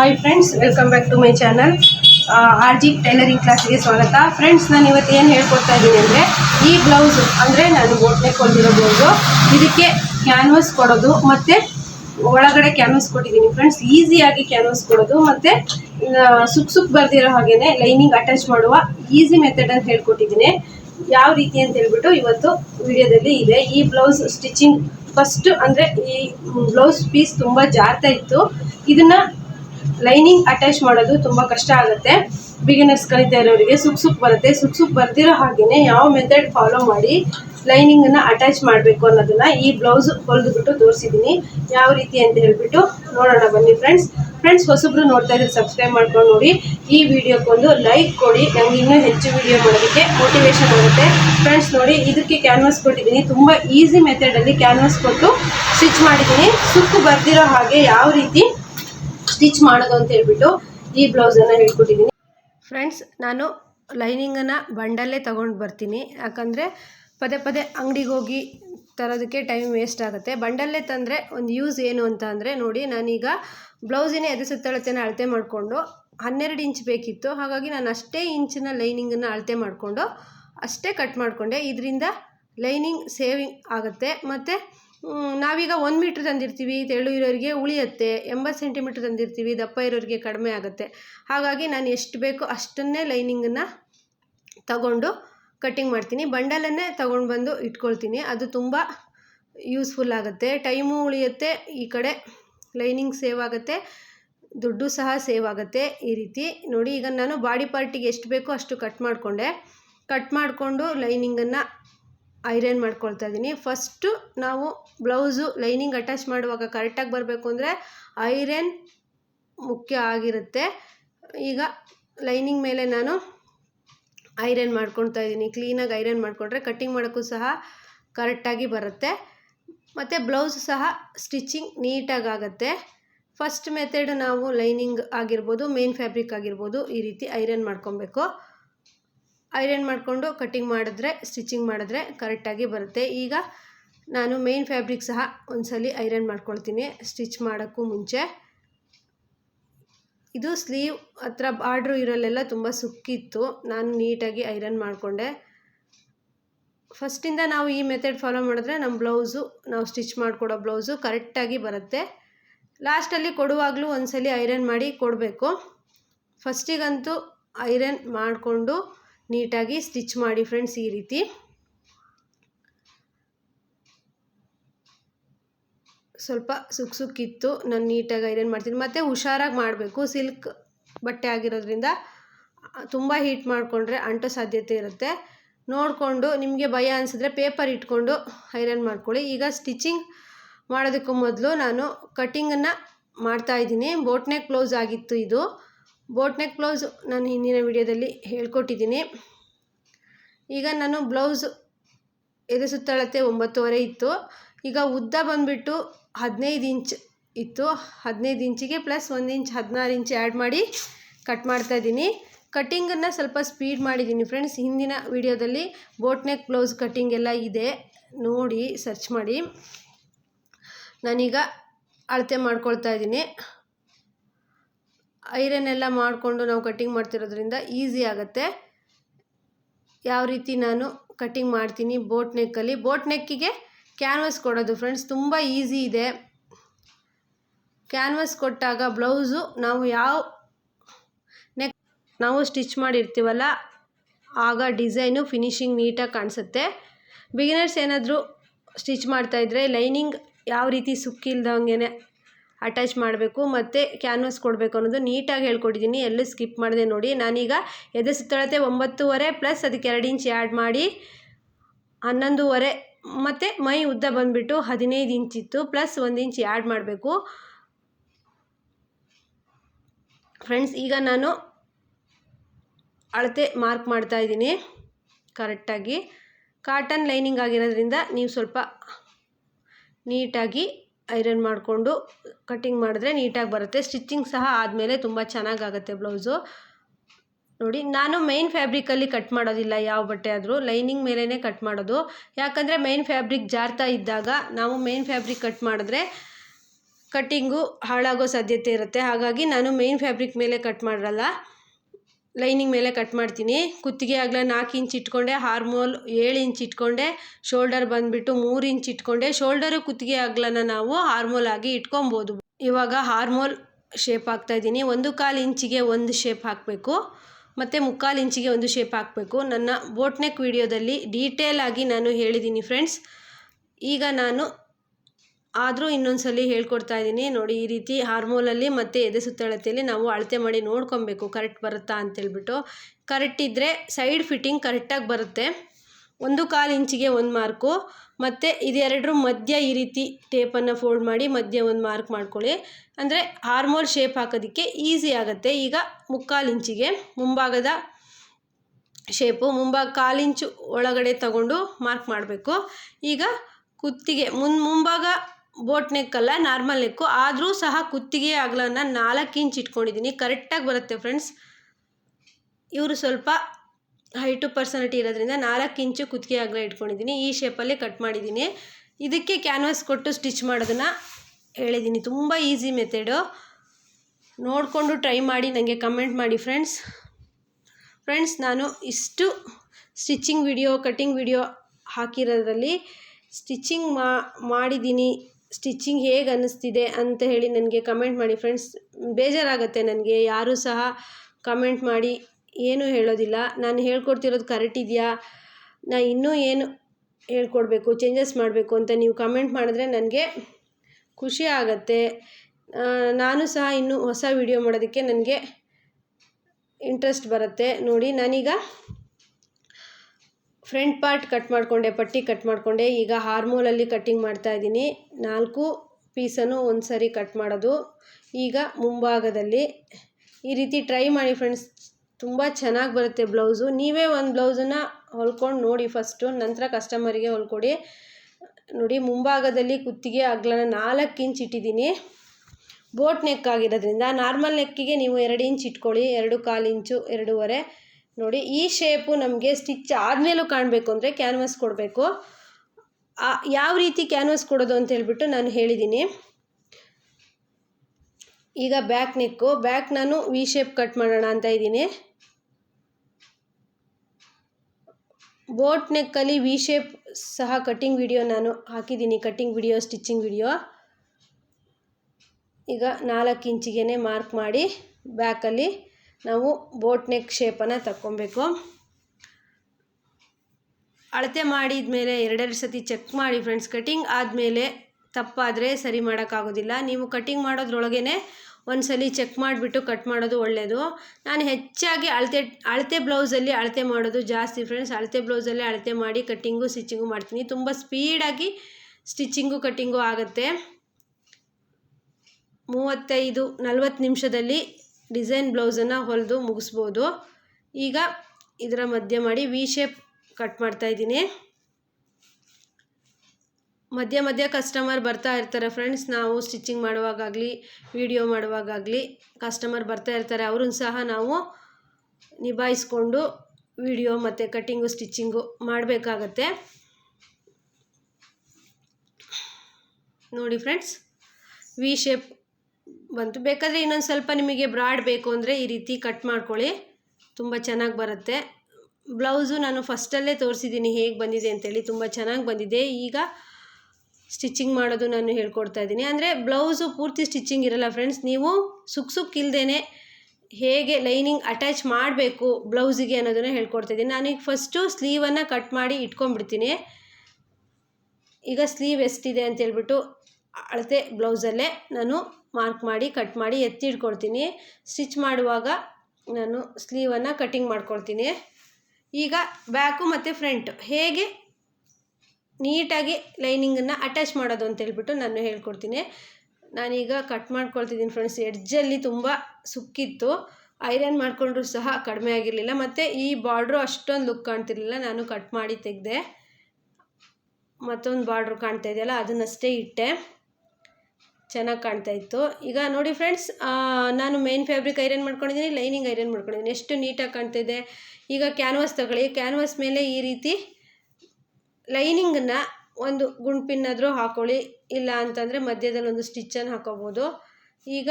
Hi friends welcome back to my channel R G tailoring ಕ್ಲಾಸ್ಗೆ ಸ್ವಾಗತ. Friends ನಾನು ಇವತ್ತು ಏನು ಹೇಳ್ಕೊಡ್ತಾ ಇದ್ದೀನಿ ಅಂದರೆ, ಈ ಬ್ಲೌಸ್ ಅಂದರೆ ನಾನು ಬೋಟ್ನೆಕ್ ಹೊಲ್ದಿರೋ ಬ್ಲೌಸು ಇದಕ್ಕೆ ಕ್ಯಾನ್ವಸ್ ಕೊಡೋದು ಮತ್ತು ಒಳಗಡೆ ಕ್ಯಾನ್ವಸ್ ಕೊಟ್ಟಿದ್ದೀನಿ ಫ್ರೆಂಡ್ಸ್ ಈಸಿಯಾಗಿ ಕ್ಯಾನ್ವಸ್ ಕೊಡೋದು ಮತ್ತು ಸುಕ್ ಸುಕ್ ಬರ್ದಿರೋ ಹಾಗೇ ಲೈನಿಂಗ್ ಅಟ್ಯಾಚ್ ಮಾಡುವ ಈಸಿ ಮೆಥಡ್ ಅಂತ ಹೇಳ್ಕೊಟ್ಟಿದ್ದೀನಿ ಯಾವ ರೀತಿ ಅಂತ ಹೇಳ್ಬಿಟ್ಟು ಇವತ್ತು ವಿಡಿಯೋದಲ್ಲಿ ಇದೆ. ಈ ಬ್ಲೌಸ್ ಸ್ಟಿಚಿಂಗ್ ಫಸ್ಟ್ ಅಂದರೆ ಈ ಬ್ಲೌಸ್ ಪೀಸ್ ತುಂಬ ಜಾರ್ತಾ ಇತ್ತು. ಇದನ್ನ ಲೈನಿಂಗ್ ಅಟ್ಯಾಚ್ ಮಾಡೋದು ತುಂಬ ಕಷ್ಟ ಆಗುತ್ತೆ. ಬಿಗಿನರ್ಸ್ ಕಲಿತಾ ಇರೋರಿಗೆ ಸುಕ್ ಸುಕ್ ಬರುತ್ತೆ. ಸುಕ್ ಸುಕ್ ಬರ್ದಿರೋ ಹಾಗೇನೆ ಯಾವ ಮೆಥಡ್ ಫಾಲೋ ಮಾಡಿ ಲೈನಿಂಗನ್ನು ಅಟ್ಯಾಚ್ ಮಾಡಬೇಕು ಅನ್ನೋದನ್ನ ಈ ಬ್ಲೌಸ್ ಹೊಲಿದ್ಬಿಟ್ಟು ತೋರಿಸಿದ್ದೀನಿ ಯಾವ ರೀತಿ ಅಂತ ಹೇಳ್ಬಿಟ್ಟು ನೋಡೋಣ ಬನ್ನಿ ಫ್ರೆಂಡ್ಸ್ ಫ್ರೆಂಡ್ಸ್ ಹೊಸಬ್ರು ನೋಡ್ತಾ ಇದ್ರೆ ಸಬ್ಸ್ಕ್ರೈಬ್ ಮಾಡ್ಕೊಂಡು ನೋಡಿ. ಈ ವಿಡಿಯೋಕ್ಕೊಂದು ಲೈಕ್ ಕೊಡಿ. ನನಗೆ ಇನ್ನೂ ಹೆಚ್ಚು ವಿಡಿಯೋ ಮಾಡೋದಕ್ಕೆ ಮೋಟಿವೇಶನ್ ಆಗುತ್ತೆ. ಫ್ರೆಂಡ್ಸ್ ನೋಡಿ, ಇದಕ್ಕೆ ಕ್ಯಾನ್ವಾಸ್ ಕೊಟ್ಟಿದ್ದೀನಿ ತುಂಬ ಈಸಿ ಮೆಥಡಲ್ಲಿ ಕ್ಯಾನ್ವಾಸ್ ಕೊಟ್ಟು ಸ್ಟಿಚ್ ಮಾಡಿದ್ದೀನಿ ಸುಕ್ಕು ಬರ್ದಿರೋ ಹಾಗೆ ಯಾವ ರೀತಿ ಸ್ಟಿಚ್ ಮಾಡೋದು ಅಂತ ಹೇಳ್ಬಿಟ್ಟು ಈ ಬ್ಲೌಸನ್ನು ಹೇಳ್ಕೊಟ್ಟಿದ್ದೀನಿ. ಫ್ರೆಂಡ್ಸ್, ನಾನು ಲೈನಿಂಗನ್ನು ಬಂಡಲ್ಲೇ ತೊಗೊಂಡು ಬರ್ತೀನಿ. ಯಾಕಂದರೆ ಪದೇ ಪದೇ ಅಂಗಡಿಗೆ ಹೋಗಿ ತರೋದಕ್ಕೆ ಟೈಮ್ ವೇಸ್ಟ್ ಆಗುತ್ತೆ. ಬಂಡಲ್ಲೇ ತಂದರೆ ಒಂದು ಯೂಸ್ ಏನು ಅಂತ ಅಂದರೆ ನೋಡಿ, ನಾನೀಗ ಬ್ಲೌಸಿನೇ ಎದೆ ಸುತ್ತಳತೆನ ಅಳತೆ ಮಾಡಿಕೊಂಡು ಹನ್ನೆರಡು ಇಂಚ್ ಬೇಕಿತ್ತು. ಹಾಗಾಗಿ ನಾನು ಅಷ್ಟೇ ಇಂಚಿನ ಲೈನಿಂಗನ್ನು ಅಳತೆ ಮಾಡಿಕೊಂಡು ಅಷ್ಟೇ ಕಟ್ ಮಾಡಿಕೊಂಡೆ. ಇದರಿಂದ ಲೈನಿಂಗ್ ಸೇವಿಂಗ್ ಆಗುತ್ತೆ. ಮತ್ತು ನಾವೀಗ ಒಂದು ಮೀಟ್ರ್ ತಂದಿರ್ತೀವಿ ತೆಳು ಇರೋರಿಗೆ ಉಳಿಯುತ್ತೆ, ಎಂಬತ್ತು ಸೆಂಟಿಮೀಟ್ರ್ ತಂದಿರ್ತೀವಿ, ದಪ್ಪ ಇರೋರಿಗೆ ಕಡಿಮೆ ಆಗುತ್ತೆ. ಹಾಗಾಗಿ ನಾನು ಎಷ್ಟು ಬೇಕೋ ಅಷ್ಟನ್ನೇ ಲೈನಿಂಗನ್ನು ತಗೊಂಡು ಕಟ್ಟಿಂಗ್ ಮಾಡ್ತೀನಿ. ಬಂಡಲನ್ನೇ ತಗೊಂಡು ಬಂದು ಇಟ್ಕೊಳ್ತೀನಿ. ಅದು ತುಂಬ ಯೂಸ್ಫುಲ್ ಆಗುತ್ತೆ. ಟೈಮು ಉಳಿಯುತ್ತೆ, ಈ ಕಡೆ ಲೈನಿಂಗ್ ಸೇವ್ ಆಗುತ್ತೆ, ದುಡ್ಡು ಸಹ ಸೇವ್ ಆಗುತ್ತೆ ಈ ರೀತಿ. ನೋಡಿ, ಈಗ ನಾನು ಬಾಡಿ ಪಾರ್ಟಿಗೆ ಎಷ್ಟು ಬೇಕೋ ಅಷ್ಟು ಕಟ್ ಮಾಡಿಕೊಂಡೆ. ಕಟ್ ಮಾಡಿಕೊಂಡು ಲೈನಿಂಗನ್ನು ಐರನ್ ಮಾಡ್ಕೊಳ್ತಾ ಇದ್ದೀನಿ. ಫಸ್ಟು ನಾವು ಬ್ಲೌಸು ಲೈನಿಂಗ್ ಅಟ್ಯಾಚ್ ಮಾಡುವಾಗ ಕರೆಕ್ಟಾಗಿ ಬರಬೇಕು ಅಂದರೆ ಐರನ್ ಮುಖ್ಯ ಆಗಿರುತ್ತೆ. ಈಗ ಲೈನಿಂಗ್ ಮೇಲೆ ನಾನು ಐರನ್ ಮಾಡ್ಕೊಳ್ತಾ ಇದ್ದೀನಿ. ಕ್ಲೀನಾಗಿ ಐರನ್ ಮಾಡಿಕೊಂಡ್ರೆ ಕಟ್ಟಿಂಗ್ ಮಾಡೋಕ್ಕೂ ಸಹ ಕರೆಕ್ಟಾಗಿ ಬರುತ್ತೆ. ಮತ್ತು ಬ್ಲೌಸ್ ಸಹ ಸ್ಟಿಚಿಂಗ್ ನೀಟಾಗಿ ಆಗುತ್ತೆ. ಫಸ್ಟ್ ಮೆಥಡ್ ನಾವು ಲೈನಿಂಗ್ ಆಗಿರ್ಬೋದು, ಮೇನ್ ಫ್ಯಾಬ್ರಿಕ್ ಆಗಿರ್ಬೋದು ಈ ರೀತಿ ಐರನ್ ಮಾಡ್ಕೊಬೇಕು ಐರನ್ ಮಾಡಿಕೊಂಡು ಕಟ್ಟಿಂಗ್ ಮಾಡಿದ್ರೆ, ಸ್ಟಿಚಿಂಗ್ ಮಾಡಿದ್ರೆ ಕರೆಕ್ಟಾಗಿ ಬರುತ್ತೆ. ಈಗ ನಾನು ಮೇನ್ ಫ್ಯಾಬ್ರಿಕ್ ಸಹ ಒಂದ್ಸಲಿ ಐರನ್ ಮಾಡ್ಕೊಳ್ತೀನಿ, ಸ್ಟಿಚ್ ಮಾಡೋಕ್ಕೂ ಮುಂಚೆ. ಇದು ಸ್ಲೀವ್ ಹತ್ರ ಬಾರ್ಡ್ರು ಇರೋಲ್ಲೆಲ್ಲ ತುಂಬ ಸುಕ್ಕಿತ್ತು. ನಾನು ನೀಟಾಗಿ ಐರನ್ ಮಾಡಿಕೊಂಡೆ. ಫಸ್ಟಿಂದ ನಾವು ಈ ಮೆಥಡ್ ಫಾಲೋ ಮಾಡಿದ್ರೆ ನಮ್ಮ ಬ್ಲೌಸು, ನಾವು ಸ್ಟಿಚ್ ಮಾಡಿಕೊಡೋ ಬ್ಲೌಸು ಕರೆಕ್ಟಾಗಿ ಬರುತ್ತೆ. ಲಾಸ್ಟಲ್ಲಿ ಕೊಡುವಾಗಲೂ ಒಂದ್ಸಲಿ ಐರನ್ ಮಾಡಿ ಕೊಡಬೇಕು. ಫಸ್ಟಿಗಂತೂ ಐರನ್ ಮಾಡಿಕೊಂಡು ನೀಟಾಗಿ ಸ್ಟಿಚ್ ಮಾಡಿ ಫ್ರೆಂಡ್ಸ್ ಈ ರೀತಿ. ಸ್ವಲ್ಪ ಸುಕ್ ಸುಕ್ಕಿತ್ತು, ನಾನು ನೀಟಾಗಿ ಐರನ್ ಮಾಡ್ತೀನಿ. ಮತ್ತು ಹುಷಾರಾಗಿ ಮಾಡಬೇಕು. ಸಿಲ್ಕ್ ಬಟ್ಟೆ ಆಗಿರೋದ್ರಿಂದ ತುಂಬ ಹೀಟ್ ಮಾಡಿಕೊಂಡ್ರೆ ಅಂಟೋ ಸಾಧ್ಯತೆ ಇರುತ್ತೆ. ನೋಡಿಕೊಂಡು, ನಿಮಗೆ ಭಯ ಅನಿಸಿದ್ರೆ ಪೇಪರ್ ಇಟ್ಕೊಂಡು ಐರನ್ ಮಾಡ್ಕೊಳ್ಳಿ. ಈಗ ಸ್ಟಿಚಿಂಗ್ ಮಾಡೋದಕ್ಕೂ ಮೊದಲು ನಾನು ಕಟ್ಟಿಂಗನ್ನು ಮಾಡ್ತಾಯಿದ್ದೀನಿ ಬೋಟ್ನೇ ಕ್ಲೋಸ್ ಆಗಿತ್ತು ಇದು. ಬೋಟ್ನೆಕ್ ಬ್ಲೌಸ್ ನಾನು ಹಿಂದಿನ ವಿಡಿಯೋದಲ್ಲಿ ಹೇಳ್ಕೊಟ್ಟಿದ್ದೀನಿ. ಈಗ ನಾನು ಬ್ಲೌಸ್ ಎದೆ ಸುತ್ತಳತೆ ಒಂಬತ್ತುವರೆ ಇತ್ತು. ಈಗ ಉದ್ದ ಬಂದುಬಿಟ್ಟು ಹದಿನೈದು ಇಂಚ್ ಇತ್ತು. ಹದಿನೈದು ಇಂಚಿಗೆ ಪ್ಲಸ್ ಒಂದು ಇಂಚ್, ಹದಿನಾರು ಇಂಚ್ ಆ್ಯಡ್ ಮಾಡಿ ಕಟ್ ಮಾಡ್ತಾ ಇದ್ದೀನಿ. ಕಟ್ಟಿಂಗನ್ನು ಸ್ವಲ್ಪ ಸ್ಪೀಡ್ ಮಾಡಿದ್ದೀನಿ ಫ್ರೆಂಡ್ಸ್ ಹಿಂದಿನ ವಿಡಿಯೋದಲ್ಲಿ ಬೋಟ್ನೆಕ್ ಬ್ಲೌಸ್ ಕಟ್ಟಿಂಗ್ ಎಲ್ಲ ಇದೆ. ನೋಡಿ ಸರ್ಚ್ ಮಾಡಿ. ನಾನೀಗ ಅಳತೆ ಮಾಡ್ಕೊಳ್ತಾ ಇದ್ದೀನಿ. ಐರನ್ ಎಲ್ಲ ಮಾಡಿಕೊಂಡು ನಾವು ಕಟ್ಟಿಂಗ್ ಮಾಡ್ತಿರೋದ್ರಿಂದ ಈಸಿ ಆಗುತ್ತೆ. ಯಾವ ರೀತಿ ನಾನು ಕಟ್ಟಿಂಗ್ ಮಾಡ್ತೀನಿ ಬೋಟ್ ನೆಕ್ಕಲ್ಲಿ ಬೋಟ್ ನೆಕ್ಕಿಗೆ ಕ್ಯಾನ್ವಸ್ ಕೊಡೋದು ಫ್ರೆಂಡ್ಸ್ ತುಂಬ ಈಸಿ ಇದೆ. ಕ್ಯಾನ್ವಸ್ ಕೊಟ್ಟಾಗ ಬ್ಲೌಸು ನಾವು ಯಾವ ನೆಕ್ ನಾವು ಸ್ಟಿಚ್ ಮಾಡಿರ್ತೀವಲ್ಲ, ಆಗ ಡಿಸೈನು ಫಿನಿಶಿಂಗ್ ನೀಟಾಗಿ ಕಾಣಿಸುತ್ತೆ. ಬಿಗಿನರ್ಸ್ ಏನಾದರೂ ಸ್ಟಿಚ್ ಮಾಡ್ತಾಯಿದ್ರೆ ಲೈನಿಂಗ್ ಯಾವ ರೀತಿ ಸುಕ್ಕಿಲ್ದಂಗೆ ಅಟ್ಯಾಚ್ ಮಾಡಬೇಕು ಮತ್ತು ಕ್ಯಾನ್ವಸ್ ಕೊಡಬೇಕು ಅನ್ನೋದು ನೀಟಾಗಿ ಹೇಳ್ಕೊಟ್ಟಿದ್ದೀನಿ. ಎಲ್ಲೂ ಸ್ಕಿಪ್ ಮಾಡಿದೆ ನೋಡಿ. ನಾನೀಗ ಎದೆ ಸುತ್ತಳತೆ ಒಂಬತ್ತುವರೆ ಪ್ಲಸ್ ಅದಕ್ಕೆ ಎರಡು ಇಂಚ್ ಆ್ಯಡ್ ಮಾಡಿ ಹನ್ನೊಂದುವರೆ ಮತ್ತು ಮೈ ಉದ್ದ ಬಂದುಬಿಟ್ಟು ಹದಿನೈದು ಇಂಚ್ ಇತ್ತು. ಪ್ಲಸ್ ಒಂದು ಇಂಚ್ ಆ್ಯಡ್ ಮಾಡಬೇಕು. ಫ್ರೆಂಡ್ಸ್, ಈಗ ನಾನು ಅಳತೆ ಮಾರ್ಕ್ ಮಾಡ್ತಾ ಇದ್ದೀನಿ ಕರೆಕ್ಟಾಗಿ. ಕಾಟನ್ ಲೈನಿಂಗ್ ಆಗಿರೋದ್ರಿಂದ ನೀವು ಸ್ವಲ್ಪ ನೀಟಾಗಿ ಐರನ್ ಮಾಡಿಕೊಂಡು ಕಟ್ಟಿಂಗ್ ಮಾಡಿದ್ರೆ ನೀಟಾಗಿ ಬರುತ್ತೆ. ಸ್ಟಿಚಿಂಗ್ ಸಹ ಆದಮೇಲೆ ತುಂಬ ಚೆನ್ನಾಗಾಗತ್ತೆ ಬ್ಲೌಸು. ನೋಡಿ, ನಾನು ಮೈನ್ ಫ್ಯಾಬ್ರಿಕಲ್ಲಿ ಕಟ್ ಮಾಡೋದಿಲ್ಲ ಯಾವ ಬಟ್ಟೆ ಆದರೂ. ಲೈನಿಂಗ್ ಮೇಲೇ ಕಟ್ ಮಾಡೋದು. ಯಾಕಂದರೆ ಮೈನ್ ಫ್ಯಾಬ್ರಿಕ್ ಜಾರ್ತಾ ಇದ್ದಾಗ ನಾವು ಮೈನ್ ಫ್ಯಾಬ್ರಿಕ್ ಕಟ್ ಮಾಡಿದ್ರೆ ಕಟ್ಟಿಂಗು ಹಾಳಾಗೋ ಸಾಧ್ಯತೆ ಇರುತ್ತೆ. ಹಾಗಾಗಿ ನಾನು ಮೈನ್ ಫ್ಯಾಬ್ರಿಕ್ ಮೇಲೆ ಕಟ್ ಮಾಡಲ್ಲ ಲೈನಿಂಗ್ ಮೇಲೆ ಕಟ್ ಮಾಡ್ತೀನಿ. ಕುತ್ತಿಗೆ ಆಗಲ ನಾಲ್ಕು ಇಂಚ್ ಇಟ್ಕೊಂಡೆ ಹಾರ್ಮೋಲ್ ಏಳು ಇಂಚ್ ಇಟ್ಕೊಂಡೆ, ಶೋಲ್ಡರ್ ಬಂದುಬಿಟ್ಟು ಮೂರು ಇಂಚ್ ಇಟ್ಕೊಂಡೆ. ಶೋಲ್ಡರು ಕುತ್ತಿಗೆ ಅಗಲನ ನಾವು ಹಾರ್ಮೋಲ್ ಆಗಿ ಇಟ್ಕೊಬೋದು. ಇವಾಗ ಹಾರ್ಮೋಲ್ ಶೇಪ್ ಹಾಕ್ತಾಯಿದ್ದೀನಿ ಒಂದು ಕಾಲು ಇಂಚಿಗೆ ಒಂದು ಶೇಪ್ ಹಾಕಬೇಕು. ಮತ್ತು ಮುಕ್ಕಾಲು ಇಂಚಿಗೆ ಒಂದು ಶೇಪ್ ಹಾಕಬೇಕು. ನನ್ನ ಬೋಟ್ನೆಕ್ ವಿಡಿಯೋದಲ್ಲಿ ಡೀಟೇಲ್ ಆಗಿ ನಾನು ಹೇಳಿದ್ದೀನಿ ಫ್ರೆಂಡ್ಸ್ ಈಗ ನಾನು ಆದರೂ ಇನ್ನೊಂದು ಸಲ ಹೇಳ್ಕೊಡ್ತಾ ಇದ್ದೀನಿ. ನೋಡಿ, ಈ ರೀತಿ ಹಾರ್ಮೋಲಲ್ಲಿ ಮತ್ತು ಎದೆ ಸುತ್ತಳತೆಯಲ್ಲಿ ನಾವು ಅಳತೆ ಮಾಡಿ ನೋಡ್ಕೊಬೇಕು. ಕರೆಕ್ಟ್ ಬರುತ್ತಾ ಅಂತೇಳ್ಬಿಟ್ಟು. ಕರೆಕ್ಟ್ ಇದ್ದರೆ ಸೈಡ್ ಫಿಟ್ಟಿಂಗ್ ಕರೆಕ್ಟಾಗಿ ಬರುತ್ತೆ. ಒಂದು ಕಾಲು ಇಂಚಿಗೆ ಒಂದು ಮಾರ್ಕು. ಮತ್ತು ಇದೆರಡರ ಮಧ್ಯ ಈ ರೀತಿ ಟೇಪನ್ನು ಫೋಲ್ಡ್ ಮಾಡಿ ಮಧ್ಯ ಒಂದು ಮಾರ್ಕ್ ಮಾಡ್ಕೊಳ್ಳಿ. ಅಂದರೆ ಹಾರ್ಮೋಲ್ ಶೇಪ್ ಹಾಕೋದಕ್ಕೆ ಈಸಿ ಆಗುತ್ತೆ. ಈಗ ಮುಕ್ಕಾಲು ಇಂಚಿಗೆ ಮುಂಭಾಗದ ಶೇಪು, ಮುಂಭಾಗ ಕಾಲು ಇಂಚು ಒಳಗಡೆ ತಗೊಂಡು ಮಾರ್ಕ್ ಮಾಡಬೇಕು. ಈಗ ಕುತ್ತಿಗೆ, ಮುನ್, ಮುಂಭಾಗ ಬೋಟ್ ನೆಕ್ ಅಲ್ಲ ನಾರ್ಮಲ್ ನೆಕ್ಕು. ಆದರೂ ಸಹ ಕುತ್ತಿಗೆ ಅಗಲನ ನಾಲ್ಕು ಇಂಚ್ ಇಟ್ಕೊಂಡಿದ್ದೀನಿ ಕರೆಕ್ಟಾಗಿ ಬರುತ್ತೆ ಫ್ರೆಂಡ್ಸ್. ಇವರು ಸ್ವಲ್ಪ ಹೈಟು ಪರ್ಸನಾಲಿಟಿ ಇರೋದ್ರಿಂದ ನಾಲ್ಕು ಇಂಚು ಕುತ್ತಿಗೆ ಅಗಲ ಇಟ್ಕೊಂಡಿದ್ದೀನಿ ಈ ಶೇಪಲ್ಲಿ ಕಟ್ ಮಾಡಿದ್ದೀನಿ ಇದಕ್ಕೆ ಕ್ಯಾನ್ವಾಸ್ ಕೊಟ್ಟು ಸ್ಟಿಚ್ ಮಾಡೋದನ್ನು ಹೇಳಿದ್ದೀನಿ ತುಂಬ ಈಸಿ ಮೆಥಡು. ನೋಡಿಕೊಂಡು ಟ್ರೈ ಮಾಡಿ ನನಗೆ ಕಮೆಂಟ್ ಮಾಡಿ ಫ್ರೆಂಡ್ಸ್. ಫ್ರೆಂಡ್ಸ್, ನಾನು ಇಷ್ಟು ಸ್ಟಿಚಿಂಗ್ ವಿಡಿಯೋ ಕಟ್ಟಿಂಗ್ ವಿಡಿಯೋ ಹಾಕಿರೋದ್ರಲ್ಲಿ ಸ್ಟಿಚಿಂಗ್ ಮಾಡಿದ್ದೀನಿ ಸ್ಟಿಚಿಂಗ್ ಹೇಗೆ ಅನ್ನಿಸ್ತಿದೆ ಅಂತ ಹೇಳಿ ನನಗೆ ಕಮೆಂಟ್ ಮಾಡಿ. ಫ್ರೆಂಡ್ಸ್ ಬೇಜಾರಾಗುತ್ತೆ ನನಗೆ. ಯಾರೂ ಸಹ ಕಮೆಂಟ್ ಮಾಡಿ ಏನೂ ಹೇಳೋದಿಲ್ಲ. ನಾನು ಹೇಳ್ಕೊಡ್ತಿರೋದು ಕರೆಕ್ಟ್ ಇದೆಯಾ? ನಾ ಇನ್ನೂ ಏನು ಹೇಳ್ಕೊಡ್ಬೇಕು ಚೇಂಜಸ್ ಮಾಡಬೇಕು ಅಂತ ನೀವು ಕಮೆಂಟ್ ಮಾಡಿದ್ರೆ ನನಗೆ ಖುಷಿ ಆಗುತ್ತೆ. ನಾನು ಸಹ ಇನ್ನೂ ಹೊಸ ವಿಡಿಯೋ ಮಾಡೋದಕ್ಕೆ ನನಗೆ ಇಂಟ್ರೆಸ್ಟ್ ಬರುತ್ತೆ. ನೋಡಿ, ನಾನೀಗ ಫ್ರಂಟ್ ಪಾರ್ಟ್ ಕಟ್ ಮಾಡಿಕೊಂಡೆ, ಪಟ್ಟಿ ಕಟ್ ಮಾಡಿಕೊಂಡೆ. ಈಗ ಹಾರ್ಮೋಲಲ್ಲಿ ಕಟ್ಟಿಂಗ್ ಮಾಡ್ತಾ ಇದ್ದೀನಿ. ನಾಲ್ಕು ಪೀಸನ್ನು ಒಂದು ಸರಿ ಕಟ್ ಮಾಡೋದು. ಈಗ ಮುಂಭಾಗದಲ್ಲಿ. ಈ ರೀತಿ ಟ್ರೈ ಮಾಡಿ ಫ್ರೆಂಡ್ಸ್. ತುಂಬ ಚೆನ್ನಾಗಿ ಬರುತ್ತೆ ಬ್ಲೌಸು. ನೀವೇ ಒಂದು ಬ್ಲೌಸನ್ನು ಹೊಲ್ಕೊಂಡು ನೋಡಿ ಫಸ್ಟು. ನಂತರ ಕಸ್ಟಮರಿಗೆ ಹೊಲ್ಕೊಡಿ. ನೋಡಿ, ಮುಂಭಾಗದಲ್ಲಿ ಕುತ್ತಿಗೆ ಅಗ್ಲನ ನಾಲ್ಕು ಇಂಚ್ ಇಟ್ಟಿದ್ದೀನಿ. ಬೋಟ್ ನೆಕ್ ಆಗಿರೋದ್ರಿಂದ ನಾರ್ಮಲ್ ನೆಕ್ಕಿಗೆ ನೀವು ಎರಡು ಇಂಚ್ ಇಟ್ಕೊಳ್ಳಿ. ಎರಡು ಕಾಲು ಇಂಚು, ಎರಡೂವರೆ. ನೋಡಿ, ಈ ಶೇಪು ನಮಗೆ ಸ್ಟಿಚ್ ಆದಮೇಲೂ ಕಾಣಬೇಕು ಅಂದರೆ ಕ್ಯಾನ್ವಾಸ್ ಕೊಡಬೇಕು. ಯಾವ ರೀತಿ ಕ್ಯಾನ್ವಾಸ್ ಕೊಡೋದು ಅಂತ ಹೇಳ್ಬಿಟ್ಟು ನಾನು ಹೇಳಿದ್ದೀನಿ ಈಗ ಬ್ಯಾಕ್ ನೆಕ್ಕು ಬ್ಯಾಕ್ ನಾನು ವಿ ಶೇಪ್ ಕಟ್ ಮಾಡೋಣ ಅಂತ ಇದ್ದೀನಿ. ಬೋಟ್ ನೆಕ್ಕಲ್ಲಿ ವಿ ಶೇಪ್ ಸಹ ಕಟ್ಟಿಂಗ್ ವಿಡಿಯೋ ನಾನು ಹಾಕಿದ್ದೀನಿ ಕಟ್ಟಿಂಗ್ ವಿಡಿಯೋ ಸ್ಟಿಚಿಂಗ್ ವಿಡಿಯೋ ಈಗ ನಾಲ್ಕು ಇಂಚಿಗೆ ಮಾರ್ಕ್ ಮಾಡಿ ಬ್ಯಾಕಲ್ಲಿ ನಾವು ಬೋಟ್ ನೆಕ್ ಶೇಪನ್ನು ತಕ್ಕೊಬೇಕು. ಅಳತೆ ಮಾಡಿದ ಮೇಲೆ ಎರಡೆರಡು ಸತಿ ಚೆಕ್ ಮಾಡಿ ಫ್ರೆಂಡ್ಸ್ ಕಟಿಂಗ್ ಆದಮೇಲೆ ತಪ್ಪಾದರೆ ಸರಿ ಮಾಡೋಕ್ಕಾಗೋದಿಲ್ಲ. ನೀವು ಕಟಿಂಗ್ ಮಾಡೋದ್ರೊಳಗೇ ಒಂದು ಸಲ ಚೆಕ್ ಮಾಡಿಬಿಟ್ಟು ಕಟ್ ಮಾಡೋದು ಒಳ್ಳೆಯದು ನಾನು ಹೆಚ್ಚಾಗಿ ಅಳತೆ ಅಳತೆ ಬ್ಲೌಸಲ್ಲಿ ಅಳತೆ ಮಾಡೋದು ಜಾಸ್ತಿ ಫ್ರೆಂಡ್ಸ್ ಅಳತೆ ಬ್ಲೌಸಲ್ಲೇ ಅಳತೆ ಮಾಡಿ ಕಟ್ಟಿಂಗು ಸ್ಟಿಚಿಂಗು ಮಾಡ್ತೀನಿ. ತುಂಬ ಸ್ಪೀಡಾಗಿ ಸ್ಟಿಚಿಂಗು ಕಟ್ಟಿಂಗು ಆಗುತ್ತೆ. ಮೂವತ್ತೈದು ನಲ್ವತ್ತು ನಿಮಿಷದಲ್ಲಿ ಡಿಸೈನ್ ಬ್ಲೌಸನ್ನು ಹೊಲಿದು ಮುಗಿಸ್ಬೋದು. ಈಗ ಇದರ ಮಧ್ಯ ಮಾಡಿ ವಿ ಶೇಪ್ ಕಟ್ ಮಾಡ್ತಾ ಇದ್ದೀನಿ. ಮಧ್ಯ ಮಧ್ಯ ಕಸ್ಟಮರ್ ಬರ್ತಾ ಇರ್ತಾರೆ ಫ್ರೆಂಡ್ಸ್ ನಾವು ಸ್ಟಿಚಿಂಗ್ ಮಾಡುವಾಗಲಿ ವಿಡಿಯೋ ಮಾಡುವಾಗಲಿ ಕಸ್ಟಮರ್ ಬರ್ತಾ ಇರ್ತಾರೆ. ಅವ್ರನ್ನ ಸಹ ನಾವು ನಿಭಾಯಿಸ್ಕೊಂಡು ವಿಡಿಯೋ ಮತ್ತು ಕಟ್ಟಿಂಗು ಸ್ಟಿಚ್ಚಿಂಗು ಮಾಡಬೇಕಾಗತ್ತೆ. ನೋಡಿ ಫ್ರೆಂಡ್ಸ್ ವಿ ಶೇಪ್ ಬಂತು. ಬೇಕಾದರೆ ಇನ್ನೊಂದು ಸ್ವಲ್ಪ ನಿಮಗೆ ಬ್ರಾಡ್ ಬೇಕು ಅಂದರೆ ಈ ರೀತಿ ಕಟ್ ಮಾಡ್ಕೊಳ್ಳಿ. ತುಂಬ ಚೆನ್ನಾಗಿ ಬರುತ್ತೆ. ಬ್ಲೌಸು ನಾನು ಫಸ್ಟಲ್ಲೇ ತೋರಿಸಿದ್ದೀನಿ ಹೇಗೆ ಬಂದಿದೆ ಅಂತೇಳಿ ತುಂಬ ಚೆನ್ನಾಗಿ ಬಂದಿದೆ. ಈಗ ಸ್ಟಿಚಿಂಗ್ ಮಾಡೋದು ನಾನು ಹೇಳ್ಕೊಡ್ತಾ ಇದ್ದೀನಿ. ಅಂದರೆ ಬ್ಲೌಸು ಪೂರ್ತಿ ಸ್ಟಿಚಿಂಗ್ ಇರಲ್ಲ ಫ್ರೆಂಡ್ಸ್, ನೀವು ಸುಕ್ ಸುಕ್ ಇಲ್ಲದೇ ಹೇಗೆ ಲೈನಿಂಗ್ ಅಟ್ಯಾಚ್ ಮಾಡಬೇಕು ಬ್ಲೌಸಿಗೆ ಅನ್ನೋದನ್ನು ಹೇಳ್ಕೊಡ್ತಾ ಇದ್ದೀನಿ. ಈಗ ಫಸ್ಟು ಸ್ಲೀವನ್ನು ಕಟ್ ಮಾಡಿ ಇಟ್ಕೊಂಡ್ಬಿಡ್ತೀನಿ. ಈಗ ಸ್ಲೀವ್ ಎಷ್ಟಿದೆ ಅಂತ ಹೇಳ್ಬಿಟ್ಟು ಅಳತೆ ಬ್ಲೌಸಲ್ಲೇ ನಾನು ಮಾರ್ಕ್ ಮಾಡಿ ಕಟ್ ಮಾಡಿ ಎತ್ತಿ ಇಟ್ಕೊಳ್ತೀನಿ ಸ್ಟಿಚ್ ಮಾಡುವಾಗ ನಾನು ಸ್ಲೀವನ್ನು ಕಟ್ಟಿಂಗ್ ಮಾಡ್ಕೊಳ್ತೀನಿ. ಈಗ ಬ್ಯಾಕು ಮತ್ತು ಫ್ರಂಟ್ ಹೇಗೆ ನೀಟಾಗಿ ಲೈನಿಂಗನ್ನು ಅಟ್ಯಾಚ್ ಮಾಡೋದು ಅಂತ ಹೇಳ್ಬಿಟ್ಟು ನಾನು ಹೇಳ್ಕೊಡ್ತೀನಿ. ನಾನೀಗ ಕಟ್ ಮಾಡ್ಕೊಳ್ತಿದ್ದೀನಿ ಫ್ರೆಂಡ್ಸ್ ಎಡ್ಜಲ್ಲಿ ತುಂಬ ಸುಕ್ಕಿತ್ತು. ಐರನ್ ಮಾಡಿಕೊಂಡ್ರೂ ಸಹ ಕಡಿಮೆ ಆಗಿರಲಿಲ್ಲ. ಮತ್ತು ಈ ಬಾರ್ಡ್ರು ಅಷ್ಟೊಂದು ಲುಕ್ ಕಾಣ್ತಿರ್ಲಿಲ್ಲ. ನಾನು ಕಟ್ ಮಾಡಿ ತೆಗೆದೆ ಮತ್ತೊಂದು ಬಾರ್ಡ್ರು ಕಾಣ್ತಾ ಇದೆಯಲ್ಲ, ಅದನ್ನಷ್ಟೇ ಇಟ್ಟೆ. ಚೆನ್ನಾಗಿ ಕಾಣ್ತಾ ಇತ್ತು. ಈಗ ನೋಡಿ ಫ್ರೆಂಡ್ಸ್ ನಾನು ಮೇನ್ ಫ್ಯಾಬ್ರಿಕ್ ಐರನ್ ಮಾಡ್ಕೊಂಡಿದ್ದೀನಿ ಲೈನಿಂಗ್ ಐರನ್ ಮಾಡ್ಕೊಂಡಿದ್ದೀನಿ ಎಷ್ಟು ನೀಟಾಗಿ ಕಾಣ್ತಾ ಇದೆ ಈಗ ಕ್ಯಾನ್ವಾಸ್ ತಗೊಳ್ಳಿ. ಕ್ಯಾನ್ವಾಸ್ ಮೇಲೆ ಈ ರೀತಿ ಲೈನಿಂಗನ್ನು ಒಂದು ಗುಂಡ್ಪಿನ್ನಾದರೂ ಹಾಕೊಳ್ಳಿ. ಇಲ್ಲ ಅಂತಂದರೆ ಮಧ್ಯದಲ್ಲಿ ಒಂದು ಸ್ಟಿಚ್ಚನ್ನು ಹಾಕೋಬೋದು. ಈಗ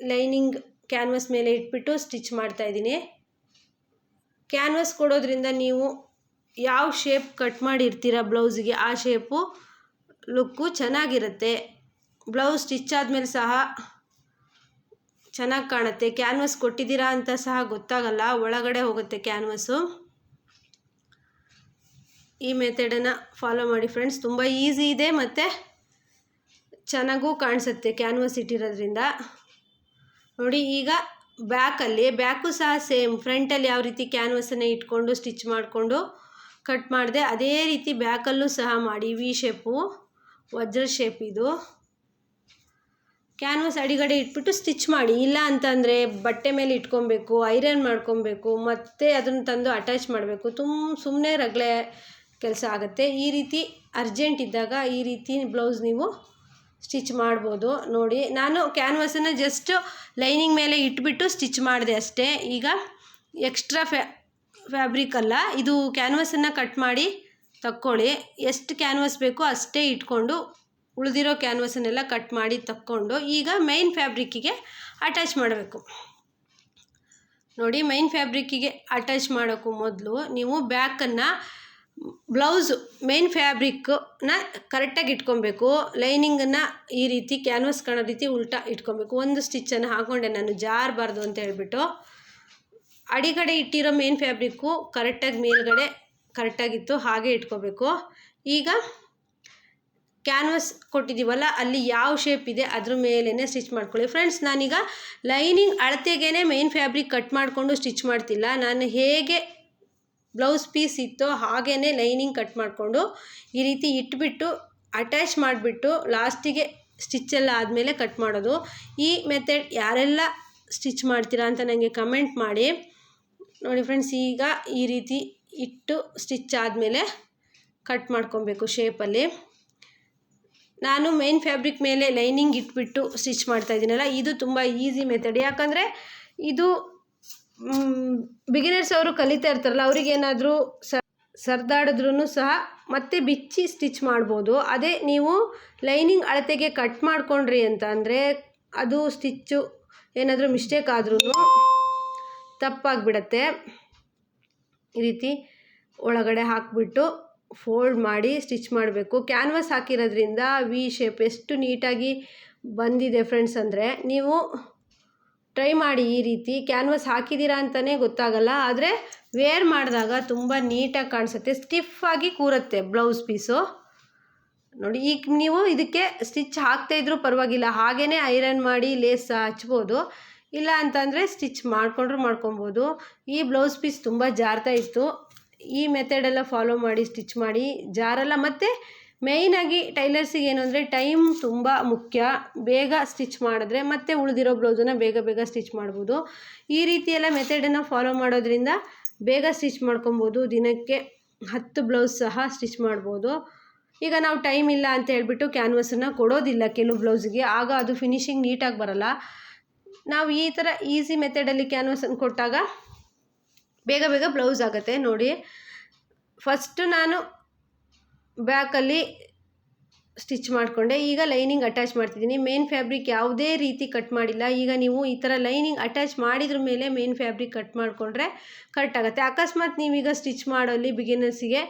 ಲೈನಿಂಗ್ ಕ್ಯಾನ್ವಸ್ ಮೇಲೆ ಇಟ್ಬಿಟ್ಟು ಸ್ಟಿಚ್ ಮಾಡ್ತಾಯಿದ್ದೀನಿ ಕ್ಯಾನ್ವಸ್ ಕೊಡೋದ್ರಿಂದ ನೀವು ಯಾವ ಶೇಪ್ ಕಟ್ ಮಾಡಿರ್ತೀರ ಬ್ಲೌಸಿಗೆ ಆ ಶೇಪು ಲುಕ್ಕು ಚೆನ್ನಾಗಿರುತ್ತೆ. ಬ್ಲೌಸ್ ಸ್ಟಿಚ್ ಆದಮೇಲೆ ಸಹ ಚೆನ್ನಾಗಿ ಕಾಣುತ್ತೆ. ಕ್ಯಾನ್ವಸ್ ಕೊಟ್ಟಿದ್ದೀರಾ ಅಂತ ಸಹ ಗೊತ್ತಾಗಲ್ಲ. ಒಳಗಡೆ ಹೋಗುತ್ತೆ ಕ್ಯಾನ್ವಸ್ಸು ಈ ಮೆಥಡನ್ನು ಫಾಲೋ ಮಾಡಿ ಫ್ರೆಂಡ್ಸ್. ತುಂಬ ಈಸಿ ಇದೆ ಮತ್ತು ಚೆನ್ನಾಗೂ ಕಾಣಿಸುತ್ತೆ ಕ್ಯಾನ್ವಸ್ ಇಟ್ಟಿರೋದ್ರಿಂದ. ನೋಡಿ, ಈಗ ಬ್ಯಾಕಲ್ಲಿ, ಬ್ಯಾಕು ಸಹ ಸೇಮ್. ಫ್ರಂಟಲ್ಲಿ ಯಾವ ರೀತಿ ಕ್ಯಾನ್ವಸನ್ನು ಇಟ್ಕೊಂಡು, ಸ್ಟಿಚ್ ಮಾಡಿಕೊಂಡು ಕಟ್ ಮಾಡಿದೆ, ಅದೇ ರೀತಿ ಬ್ಯಾಕಲ್ಲೂ ಸಹ ಮಾಡಿ. ವಿ ಶೇಪು ವಜ್ರ ಶೇಪ್ ಇದು. ಕ್ಯಾನ್ವಸ್ ಅಡಿಗಡೆ ಇಟ್ಬಿಟ್ಟು ಸ್ಟಿಚ್ ಮಾಡಿ. ಇಲ್ಲ ಅಂತಂದರೆ ಬಟ್ಟೆ ಮೇಲೆ ಇಟ್ಕೊಬೇಕು, ಐರನ್ ಮಾಡ್ಕೊಬೇಕು, ಮತ್ತೆ ಅದನ್ನು ತಂದು ಅಟ್ಯಾಚ್ ಮಾಡಬೇಕು. ತುಂಬ ಸುಮ್ಮನೆ ರಗಳೆ ಕೆಲಸ ಆಗುತ್ತೆ. ಈ ರೀತಿ ಅರ್ಜೆಂಟ್ ಇದ್ದಾಗ ಈ ರೀತಿ ಬ್ಲೌಸ್ ನೀವು ಸ್ಟಿಚ್ ಮಾಡ್ಬೋದು. ನೋಡಿ, ನಾನು ಕ್ಯಾನ್ವಸನ್ನು ಜಸ್ಟ್ ಲೈನಿಂಗ್ ಮೇಲೆ ಇಟ್ಬಿಟ್ಟು ಸ್ಟಿಚ್ ಮಾಡಿದೆ ಅಷ್ಟೇ. ಈಗ ಎಕ್ಸ್ಟ್ರಾ ಫ್ಯಾ ಫ್ಯಾಬ್ರಿಕ್ ಅಲ್ಲ, ಇದು ಕ್ಯಾನ್ವಸನ್ನು ಕಟ್ ಮಾಡಿ ತಕ್ಕೊಳ್ಳಿ. ಎಷ್ಟು ಕ್ಯಾನ್ವಸ್ ಬೇಕೋ ಅಷ್ಟೇ ಇಟ್ಕೊಂಡು ಉಳಿದಿರೋ ಕ್ಯಾನ್ವಸನ್ನೆಲ್ಲ ಕಟ್ ಮಾಡಿ ತಕ್ಕೊಂಡು ಈಗ ಮೈನ್ ಫ್ಯಾಬ್ರಿಕ್ಕಿಗೆ ಅಟ್ಯಾಚ್ ಮಾಡಬೇಕು. ನೋಡಿ ಮೈನ್ ಫ್ಯಾಬ್ರಿಕ್ಕಿಗೆ ಅಟ್ಯಾಚ್ ಮಾಡೋಕ್ಕೂ ಮೊದಲು ನೀವು ಬ್ಯಾಕನ್ನು ಬ್ಲೌಸು ಮೇನ್ ಫ್ಯಾಬ್ರಿಕ್ಕನ್ನ ಕರೆಕ್ಟಾಗಿ ಇಟ್ಕೊಬೇಕು. ಲೈನಿಂಗನ್ನು ಈ ರೀತಿ ಕ್ಯಾನ್ವಸ್ ಕಾಣೋ ರೀತಿ ಉಲ್ಟಾ ಇಟ್ಕೊಬೇಕು. ಒಂದು ಸ್ಟಿಚ್ಚನ್ನು ಹಾಕೊಂಡೆ ನಾನು ಜಾರಬಾರ್ದು ಅಂತ ಹೇಳಿಬಿಟ್ಟು. ಅಡಿಗಡೆ ಇಟ್ಟಿರೋ ಮೇನ್ ಫ್ಯಾಬ್ರಿಕ್ಕು ಕರೆಕ್ಟಾಗಿ ಮೇಲ್ಗಡೆ ಕರೆಕ್ಟಾಗಿತ್ತು ಹಾಗೆ ಇಟ್ಕೋಬೇಕು. ಈಗ ಕ್ಯಾನ್ವಸ್ ಕೊಟ್ಟಿದ್ದೀವಲ್ಲ, ಅಲ್ಲಿ ಯಾವ ಶೇಪ್ ಇದೆ ಅದ್ರ ಮೇಲೇ ಸ್ಟಿಚ್ ಮಾಡ್ಕೊಳ್ಳಿ. ಫ್ರೆಂಡ್ಸ್ ನಾನೀಗ ಲೈನಿಂಗ್ ಅಳತೆಗೇ ಮೇನ್ ಫ್ಯಾಬ್ರಿಕ್ ಕಟ್ ಮಾಡಿಕೊಂಡು ಸ್ಟಿಚ್ ಮಾಡ್ತಿಲ್ಲ. ನಾನು ಹೇಗೆ ಬ್ಲೌಸ್ ಪೀಸ್ ಇತ್ತೋ ಹಾಗೇ ಲೈನಿಂಗ್ ಕಟ್ ಮಾಡಿಕೊಂಡು ಈ ರೀತಿ ಇಟ್ಬಿಟ್ಟು ಅಟ್ಯಾಚ್ ಮಾಡಿಬಿಟ್ಟು ಲಾಸ್ಟಿಗೆ ಸ್ಟಿಚ್ಚೆಲ್ಲ ಆದಮೇಲೆ ಕಟ್ ಮಾಡೋದು. ಈ ಮೆಥಡ್ ಯಾರೆಲ್ಲ ಸ್ಟಿಚ್ ಮಾಡ್ತೀರಾ ಅಂತ ನನಗೆ ಕಮೆಂಟ್ ಮಾಡಿ. ನೋಡಿ ಫ್ರೆಂಡ್ಸ್ ಈಗ ಈ ರೀತಿ ಇಟ್ಟು ಸ್ಟಿಚ್ ಆದಮೇಲೆ ಕಟ್ ಮಾಡ್ಕೊಬೇಕು ಶೇಪಲ್ಲಿ ನಾನು ಮೇನ್ ಫ್ಯಾಬ್ರಿಕ್ ಮೇಲೆ ಲೈನಿಂಗ್ ಇಟ್ಬಿಟ್ಟು ಸ್ಟಿಚ್ ಮಾಡ್ತಾ ಇದ್ದೀನಲ್ಲ, ಇದು ತುಂಬ ಈಸಿ ಮೆಥಡ್ ಯಾಕಂದರೆ ಇದು ಬಿಗಿನರ್ಸ್ ಅವರು ಕಲಿತಾ ಇರ್ತಾರಲ್ಲ ಅವ್ರಿಗೇನಾದರೂ ಸರ್ದಾಡಿದ್ರೂ ಸಹ ಮತ್ತೆ ಬಿಚ್ಚಿ ಸ್ಟಿಚ್ ಮಾಡ್ಬೋದು. ಅದೇ ನೀವು ಲೈನಿಂಗ್ ಅಳತೆಗೆ ಕಟ್ ಮಾಡ್ಕೊಂಡ್ರಿ ಅಂತ ಅಂದರೆ ಅದು ಸ್ಟಿಚ್ಚು ಏನಾದರೂ ಮಿಸ್ಟೇಕ್ ಆದ್ರೂ ತಪ್ಪಾಗಿಬಿಡತ್ತೆ. ಈ ರೀತಿ ಒಳಗಡೆ ಹಾಕಿಬಿಟ್ಟು ಫೋಲ್ಡ್ ಮಾಡಿ ಸ್ಟಿಚ್ ಮಾಡಬೇಕು. ಕ್ಯಾನ್ವಸ್ ಹಾಕಿರೋದ್ರಿಂದ ವಿ ಶೇಪ್ ಎಷ್ಟು ನೀಟಾಗಿ ಬಂದಿದೆ ಫ್ರೆಂಡ್ಸ್ ಅಂದರೆ ನೀವು ಟ್ರೈ ಮಾಡಿ ಈ ರೀತಿ. ಕ್ಯಾನ್ವಸ್ ಹಾಕಿದ್ದೀರಾ ಅಂತಲೇ ಗೊತ್ತಾಗಲ್ಲ, ಆದರೆ ವೇರ್ ಮಾಡಿದಾಗ ತುಂಬ ನೀಟಾಗಿ ಕಾಣಿಸುತ್ತೆ. ಸ್ಟಿಫಾಗಿ ಕೂರುತ್ತೆ ಬ್ಲೌಸ್ ಪೀಸು. ನೋಡಿ, ಈಗ ನೀವು ಇದಕ್ಕೆ ಸ್ಟಿಚ್ ಹಾಕ್ತಾಯಿದ್ರೂ ಪರವಾಗಿಲ್ಲ. ಹಾಗೇ ಐರನ್ ಮಾಡಿ ಲೇಸ್ ಹಚ್ಬೋದು. ಇಲ್ಲ ಅಂತಂದರೆ ಸ್ಟಿಚ್ ಮಾಡಿಕೊಂಡ್ರೂ ಮಾಡ್ಕೊಬೋದು. ಈ ಬ್ಲೌಸ್ ಪೀಸ್ ತುಂಬ ಜಾರ್ತಾ ಇತ್ತು. ಈ ಮೆಥಡೆಲ್ಲ ಫಾಲೋ ಮಾಡಿ ಸ್ಟಿಚ್ ಮಾಡಿ, ಜಾರಲ್ಲ. ಮತ್ತು ಮೇಯ್ನಾಗಿ ಟೈಲರ್ಸಿಗೆ ಏನು ಅಂದರೆ ಟೈಮ್ ತುಂಬ ಮುಖ್ಯ. ಬೇಗ ಸ್ಟಿಚ್ ಮಾಡಿದ್ರೆ ಮತ್ತೆ ಉಳಿದಿರೋ ಬ್ಲೌಸನ್ನು ಬೇಗ ಬೇಗ ಸ್ಟಿಚ್ ಮಾಡ್ಬೋದು. ಈ ರೀತಿಯೆಲ್ಲ ಮೆಥಡನ್ನು ಫಾಲೋ ಮಾಡೋದ್ರಿಂದ ಬೇಗ ಸ್ಟಿಚ್ ಮಾಡ್ಕೊಬೋದು. ದಿನಕ್ಕೆ ಹತ್ತು ಬ್ಲೌಸ್ ಸಹ ಸ್ಟಿಚ್ ಮಾಡ್ಬೋದು. ಈಗ ನಾವು ಟೈಮ್ ಇಲ್ಲ ಅಂತ ಹೇಳ್ಬಿಟ್ಟು ಕ್ಯಾನ್ವಸನ್ನು ಕೊಡೋದಿಲ್ಲ ಕೆಲವು ಬ್ಲೌಸಿಗೆ ಆಗ ಅದು ಫಿನಿಶಿಂಗ್ ನೀಟಾಗಿ ಬರಲ್ಲ. ನಾವು ಈ ಥರ ಈಸಿ ಮೆಥಡಲ್ಲಿ ಕ್ಯಾನ್ವಸನ್ನು ಕೊಟ್ಟಾಗ ಬೇಗ ಬೇಗ ಬ್ಲೌಸ್ ಆಗುತ್ತೆ ನೋಡಿ. ಫಸ್ಟು ನಾನು ಬ್ಯಾಕಲ್ಲಿ ಸ್ಟಿಚ್ ಮಾಡಿಕೊಂಡೆ. ಈಗ ಲೈನಿಂಗ್ ಅಟ್ಯಾಚ್ ಮಾಡ್ತಿದ್ದೀನಿ. ಮೇನ್ ಫ್ಯಾಬ್ರಿಕ್ ಯಾವುದೇ ರೀತಿ ಕಟ್ ಮಾಡಿಲ್ಲ. ಈಗ ನೀವು ಈ ಥರ ಲೈನಿಂಗ್ ಅಟ್ಯಾಚ್ ಮಾಡಿದ್ರ ಮೇಲೆ ಮೇನ್ ಫ್ಯಾಬ್ರಿಕ್ ಕಟ್ ಮಾಡಿಕೊಂಡ್ರೆ ಕರೆಕ್ಟ್ ಆಗುತ್ತೆ. ಅಕಸ್ಮಾತ್ ನೀವೀಗ ಸ್ಟಿಚ್ ಮಾಡೋಲ್ಲಿ ಬಿಗಿನರ್ಸಿಗೆ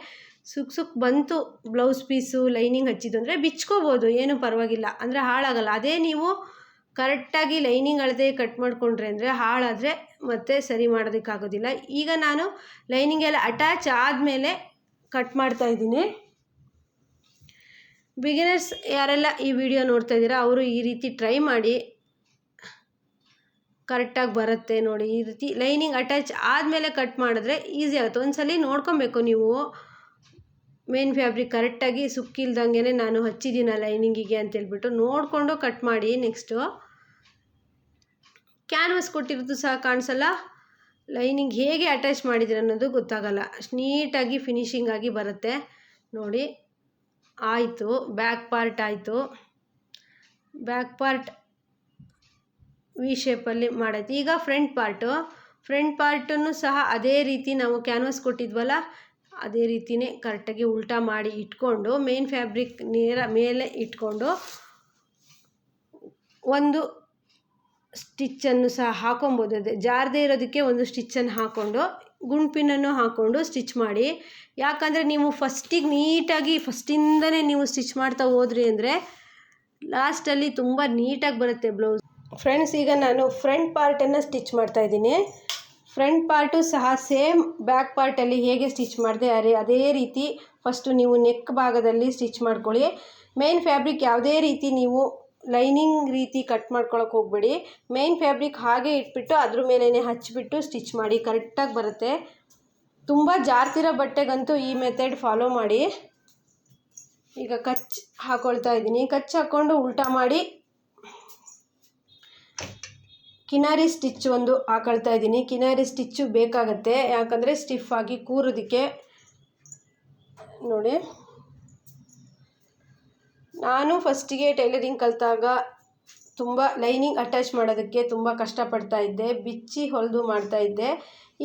ಸುಕ್ ಸುಕ್ ಬಂತು ಬ್ಲೌಸ್ ಪೀಸು ಲೈನಿಂಗ್ ಹಚ್ಚಿದ್ದು ಅಂದರೆ ಬಿಚ್ಕೋಬೋದು. ಏನೂ ಪರವಾಗಿಲ್ಲ. ಅಂದರೆ ಹಾಳಾಗಲ್ಲ. ಅದೇ ನೀವು ಕರೆಕ್ಟಾಗಿ ಲೈನಿಂಗ್ ಅಳದೆ ಕಟ್ ಮಾಡಿಕೊಂಡ್ರೆ ಅಂದರೆ ಹಾಳಾದರೆ ಮತ್ತೆ ಸರಿ ಮಾಡೋದಕ್ಕಾಗೋದಿಲ್ಲ. ಈಗ ನಾನು ಲೈನಿಂಗ್ ಎಲ್ಲ ಅಟ್ಯಾಚ್ ಆದಮೇಲೆ ಕಟ್ ಮಾಡ್ತಾ ಇದ್ದೀನಿ. ಬಿಗಿನರ್ಸ್ ಯಾರೆಲ್ಲ ಈ ವಿಡಿಯೋ ನೋಡ್ತಾ ಇದ್ದೀರಾ, ಅವರು ಈ ರೀತಿ ಟ್ರೈ ಮಾಡಿ ಕರೆಕ್ಟಾಗಿ ಬರುತ್ತೆ ನೋಡಿ. ಈ ರೀತಿ ಲೈನಿಂಗ್ ಅಟ್ಯಾಚ್ ಆದಮೇಲೆ ಕಟ್ ಮಾಡಿದ್ರೆ ಈಸಿ ಆಗುತ್ತೆ. ಒಂದ್ಸಲಿ ನೋಡ್ಕೊಬೇಕು ನೀವು. ಮೇನ್ ಫ್ಯಾಬ್ರಿಕ್ ಕರೆಕ್ಟಾಗಿ ಸುಕ್ಕಿಲ್ದಂಗೆ ನಾನು ಹಚ್ಚಿದ್ದೀನ ಲೈನಿಂಗಿಗೆ ಅಂತೇಳ್ಬಿಟ್ಟು ನೋಡಿಕೊಂಡು ಕಟ್ ಮಾಡಿ ನೆಕ್ಸ್ಟು ಕ್ಯಾನ್ವಸ್ ಕೊಟ್ಟಿರೋದು ಸಹ ಕಾಣಿಸಲ್ಲ? ಲೈನಿಂಗ್ ಹೇಗೆ ಅಟ್ಯಾಚ್ ಮಾಡಿದ್ರೆ ಅನ್ನೋದು ಗೊತ್ತಾಗಲ್ಲ. ನೀಟಾಗಿ ಫಿನಿಶಿಂಗ್ ಆಗಿ ಬರುತ್ತೆ. ನೋಡಿ, ಆಯಿತು. ಬ್ಯಾಕ್ ಪಾರ್ಟ್ ಆಯಿತು. ಬ್ಯಾಕ್ ಪಾರ್ಟ್ ವಿ ಶೇಪಲ್ಲಿ ಮಾಡೈತಿ ಈಗ ಫ್ರಂಟ್ ಪಾರ್ಟು ಫ್ರಂಟ್ ಪಾರ್ಟನ್ನು ಸಹ ಅದೇ ರೀತಿ ನಾವು ಕ್ಯಾನ್ವಸ್ ಕೊಟ್ಟಿದ್ವಲ್ಲ, ಅದೇ ರೀತಿಯೇ ಕರೆಕ್ಟಾಗಿ ಉಲ್ಟಾ ಮಾಡಿ ಇಟ್ಕೊಂಡು ಮೇನ್ ಫ್ಯಾಬ್ರಿಕ್ ನೇರ ಮೇಲೆ ಇಟ್ಕೊಂಡು, ಒಂದು ಸ್ಟಿಚ್ಚನ್ನು ಸಹ ಹಾಕೊಬೋದು. ಅದೇ ಜಾರದೇ ಇರೋದಕ್ಕೆ ಒಂದು ಸ್ಟಿಚ್ಚನ್ನು ಹಾಕ್ಕೊಂಡು, ಗುಂಡ್ಪಿನನ್ನು ಹಾಕ್ಕೊಂಡು ಸ್ಟಿಚ್ ಮಾಡಿ. ಯಾಕಂದರೆ ನೀವು ಫಸ್ಟಿಗೆ ನೀಟಾಗಿ ಫಸ್ಟಿಂದನೇ ನೀವು ಸ್ಟಿಚ್ ಮಾಡ್ತಾ ಹೋದ್ರಿ ಅಂದರೆ ಲಾಸ್ಟಲ್ಲಿ ತುಂಬ ನೀಟಾಗಿ ಬರುತ್ತೆ ಬ್ಲೌಸ್. ಫ್ರೆಂಡ್ಸ್, ಈಗ ನಾನು ಫ್ರಂಟ್ ಪಾರ್ಟನ್ನು ಸ್ಟಿಚ್ ಮಾಡ್ತಾ ಇದ್ದೀನಿ. ಫ್ರಂಟ್ ಪಾರ್ಟು ಸಹ ಸೇಮ್ ಬ್ಯಾಕ್ ಪಾರ್ಟಲ್ಲಿ ಹೇಗೆ ಸ್ಟಿಚ್ ಮಾಡಿದೆ ಅದೇ ಅದೇ ರೀತಿ ಫಸ್ಟು ನೀವು ನೆಕ್ ಭಾಗದಲ್ಲಿ ಸ್ಟಿಚ್ ಮಾಡ್ಕೊಳ್ಳಿ. ಮೇನ್ ಫ್ಯಾಬ್ರಿಕ್ ಯಾವುದೇ ರೀತಿ ನೀವು ಲೈನಿಂಗ್ ರೀತಿ ಕಟ್ ಮಾಡ್ಕೊಳಕ್ಕೆ ಹೋಗಬೇಡಿ. ಮೇನ್ ಫ್ಯಾಬ್ರಿಕ್ ಹಾಗೆ ಇಟ್ಬಿಟ್ಟು ಅದ್ರ ಮೇಲೇ ಹಚ್ಚಿಬಿಟ್ಟು ಸ್ಟಿಚ್ ಮಾಡಿ, ಕರೆಕ್ಟಾಗಿ ಬರುತ್ತೆ. ತುಂಬ ಜಾರ್ತಿರೋ ಬಟ್ಟೆಗಂತೂ ಈ ಮೆಥಡ್ ಫಾಲೋ ಮಾಡಿ. ಈಗ ಕಚ್ ಹಾಕೊಳ್ತಾ ಇದ್ದೀನಿ. ಕಚ್ ಹಾಕ್ಕೊಂಡು ಉಲ್ಟಾ ಮಾಡಿ ಕಿನಾರಿ ಸ್ಟಿಚ್ ಒಂದು ಹಾಕೊಳ್ತಾ ಇದ್ದೀನಿ. ಕಿನಾರಿ ಸ್ಟಿಚ್ಚು ಬೇಕಾಗತ್ತೆ. ಯಾಕಂದರೆ ಸ್ಟಿಫ್ ಆಗಿ ಕೂರೋದಕ್ಕೆ ನೋಡಿ. ನಾನು ಫಸ್ಟಿಗೆ ಟೈಲರಿಂಗ್ ಕಲಿತಾಗ ತುಂಬ ಲೈನಿಂಗ್ ಅಟ್ಯಾಚ್ ಮಾಡೋದಕ್ಕೆ ತುಂಬ ಕಷ್ಟಪಡ್ತಾ ಇದ್ದೆ, ಬಿಚ್ಚಿ ಹೊಲಿದು ಮಾಡ್ತಾ ಇದ್ದೆ.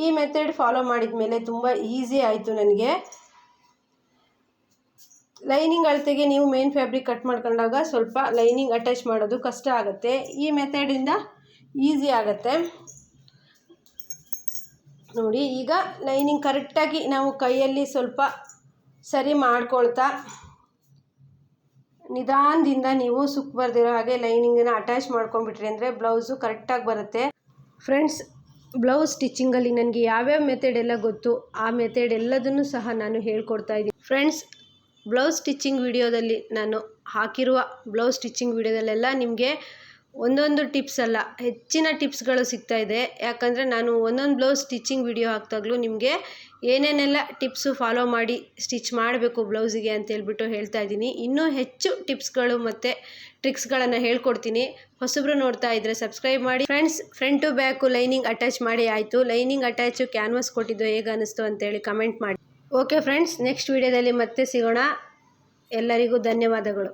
ಈ ಮೆಥಡ್ ಫಾಲೋ ಮಾಡಿದ ಮೇಲೆ ತುಂಬ ಈಸಿ ಆಯಿತು ನನಗೆ. ಲೈನಿಂಗ್ ಅಳತೆಗೆ ನೀವು ಮೇನ್ ಫ್ಯಾಬ್ರಿಕ್ ಕಟ್ ಮಾಡ್ಕೊಂಡಾಗ ಸ್ವಲ್ಪ ಲೈನಿಂಗ್ ಅಟ್ಯಾಚ್ ಮಾಡೋದು ಕಷ್ಟ ಆಗುತ್ತೆ. ಈ ಮೆಥಡಿಂದ ಈಸಿ ಆಗುತ್ತೆ. ನೋಡಿ, ಈಗ ಲೈನಿಂಗ್ ಕರೆಕ್ಟಾಗಿ ನಾವು ಕೈಯಲ್ಲಿ ಸ್ವಲ್ಪ ಸರಿ ಮಾಡ್ಕೊಳ್ತಾ ನಿಧಾನದಿಂದ ನೀವು ಸುಕ್ ಬರ್ದಿರೋ ಹಾಗೆ ಲೈನಿಂಗನ್ನು ಅಟ್ಯಾಚ್ ಮಾಡ್ಕೊಂಡ್ಬಿಟ್ರಿ ಅಂದರೆ ಬ್ಲೌಸು ಕರೆಕ್ಟಾಗಿ ಬರುತ್ತೆ. ಫ್ರೆಂಡ್ಸ್, ಬ್ಲೌಸ್ ಸ್ಟಿಚಿಂಗಲ್ಲಿ ನನಗೆ ಯಾವ್ಯಾವ ಮೆಥಡ್ ಎಲ್ಲ ಗೊತ್ತು, ಆ ಮೆಥಡ್ ಎಲ್ಲದನ್ನು ಸಹ ನಾನು ಹೇಳ್ಕೊಡ್ತಾ ಇದ್ದೀನಿ. ಫ್ರೆಂಡ್ಸ್, ಬ್ಲೌಸ್ ಸ್ಟಿಚಿಂಗ್ ವಿಡಿಯೋದಲ್ಲಿ ನಾನು ಹಾಕಿರುವ ಬ್ಲೌಸ್ ಸ್ಟಿಚಿಂಗ್ ವಿಡಿಯೋದಲ್ಲೆಲ್ಲ ನಿಮಗೆ ಒಂದೊಂದು ಟಿಪ್ಸ್ ಅಲ್ಲ, ಹೆಚ್ಚಿನ ಟಿಪ್ಸ್ಗಳು ಸಿಗ್ತಾ ಇದೆ. ಯಾಕಂದರೆ ನಾನು ಒಂದೊಂದು ಬ್ಲೌಸ್ ಸ್ಟಿಚಿಂಗ್ ವಿಡಿಯೋ ಹಾಕ್ತಾಗಲೂ ನಿಮಗೆ ಏನೇನೆಲ್ಲ ಟಿಪ್ಸು ಫಾಲೋ ಮಾಡಿ ಸ್ಟಿಚ್ ಮಾಡಬೇಕು ಬ್ಲೌಸಿಗೆ ಅಂತ ಹೇಳ್ಬಿಟ್ಟು ಹೇಳ್ತಾ ಇದ್ದೀನಿ. ಇನ್ನೂ ಹೆಚ್ಚು ಟಿಪ್ಸ್ಗಳು ಮತ್ತು ಟ್ರಿಕ್ಸ್ಗಳನ್ನು ಹೇಳ್ಕೊಡ್ತೀನಿ. ಹೊಸಬ್ರು ನೋಡ್ತಾ ಇದ್ದರೆ ಸಬ್ಸ್ಕ್ರೈಬ್ ಮಾಡಿ. Friends front to back lining attach ಮಾಡಿ ಆಯಿತು. ಲೈನಿಂಗ್ ಅಟ್ಯಾಚು ಕ್ಯಾನ್ವಾಸ್ ಕೊಟ್ಟಿದ್ದು ಹೇಗೆ ಅನ್ನಿಸ್ತು ಅಂತೇಳಿ ಕಮೆಂಟ್ ಮಾಡಿ. ಓಕೆ ಫ್ರೆಂಡ್ಸ್, ನೆಕ್ಸ್ಟ್ ವಿಡಿಯೋದಲ್ಲಿ ಮತ್ತೆ ಸಿಗೋಣ. ಎಲ್ಲರಿಗೂ ಧನ್ಯವಾದಗಳು.